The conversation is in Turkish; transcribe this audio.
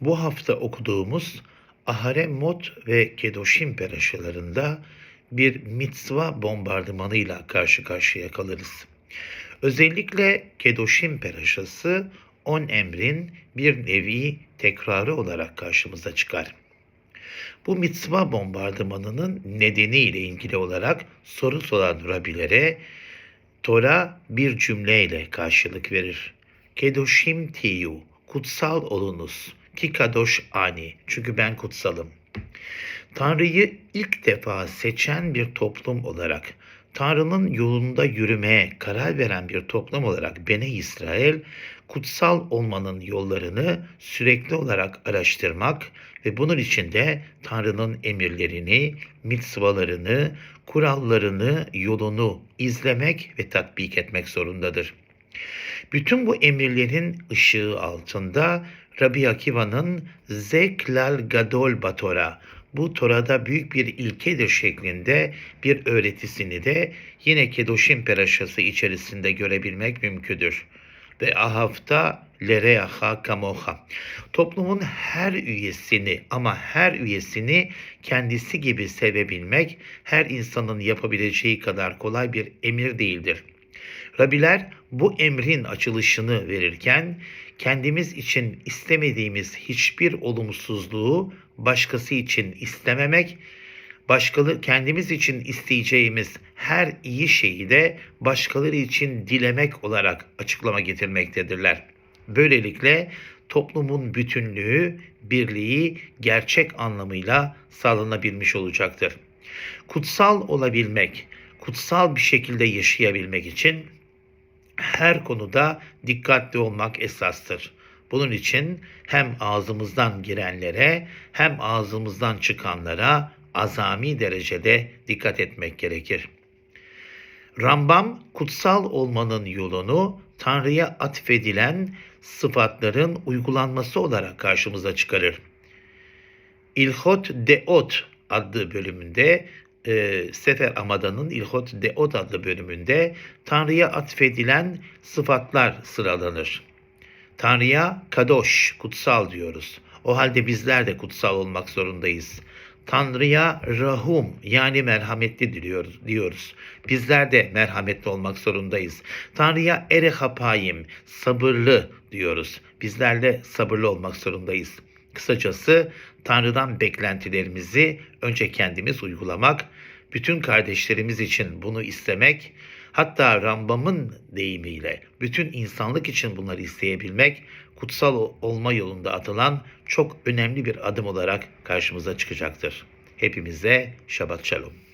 Bu hafta okuduğumuz Aharem Mot ve Kedoşim peraşalarında bir mitzva bombardımanıyla karşı karşıya kalırız. Özellikle Kedoşim peraşası on emrin bir nevi tekrarı olarak karşımıza çıkar. Bu mitzva bombardımanının nedeniyle ilgili olarak soru soran Rabilere Tora bir cümleyle karşılık verir. Kedoşim tiyu, kutsal olunuz. Ki kadoş ani, çünkü ben kutsalım. Tanrı'yı ilk defa seçen bir toplum olarak, Tanrı'nın yolunda yürümeye karar veren bir toplum olarak Bene İsrail, kutsal olmanın yollarını sürekli olarak araştırmak ve bunun için de Tanrı'nın emirlerini, mitzvalarını, kurallarını, yolunu izlemek ve tatbik etmek zorundadır. Bütün bu emirlerin ışığı altında Rabbi Akiva'nın Zeklal Gadol Batora, bu Tora'da büyük bir ilkedir şeklinde bir öğretisini de yine Kedoşim Peraşası içerisinde görebilmek mümkündür. Ve Ahav'ta Lereaha Kamoha. Toplumun her üyesini ama her üyesini kendisi gibi sevebilmek her insanın yapabileceği kadar kolay bir emir değildir. Rabiler bu emrin açılışını verirken kendimiz için istemediğimiz hiçbir olumsuzluğu başkası için istememek, başkaları kendimiz için isteyeceğimiz her iyi şeyi de başkaları için dilemek olarak açıklama getirmektedirler. Böylelikle toplumun bütünlüğü, birliği gerçek anlamıyla sağlanabilmiş olacaktır. Kutsal olabilmek, kutsal bir şekilde yaşayabilmek için her konuda dikkatli olmak esastır. Bunun için hem ağzımızdan girenlere hem ağzımızdan çıkanlara azami derecede dikkat etmek gerekir. Rambam kutsal olmanın yolunu Tanrı'ya atfedilen sıfatların uygulanması olarak karşımıza çıkarır. İlhot Deot adlı bölümünde e, Sefer Amada'nın İlhot Deot adlı bölümünde Tanrı'ya atfedilen sıfatlar sıralanır. Tanrı'ya kadoş, kutsal diyoruz. O halde bizler de kutsal olmak zorundayız. Tanrı'ya rahum yani merhametli diliyoruz, diyoruz. Bizler de merhametli olmak zorundayız. Tanrı'ya erehapayim, sabırlı diyoruz. Bizler de sabırlı olmak zorundayız. Kısacası Tanrı'dan beklentilerimizi önce kendimiz uygulamak, bütün kardeşlerimiz için bunu istemek, hatta Rambam'ın deyimiyle bütün insanlık için bunları isteyebilmek, kutsal olma yolunda atılan çok önemli bir adım olarak karşımıza çıkacaktır. Hepimize Şabat Şalom.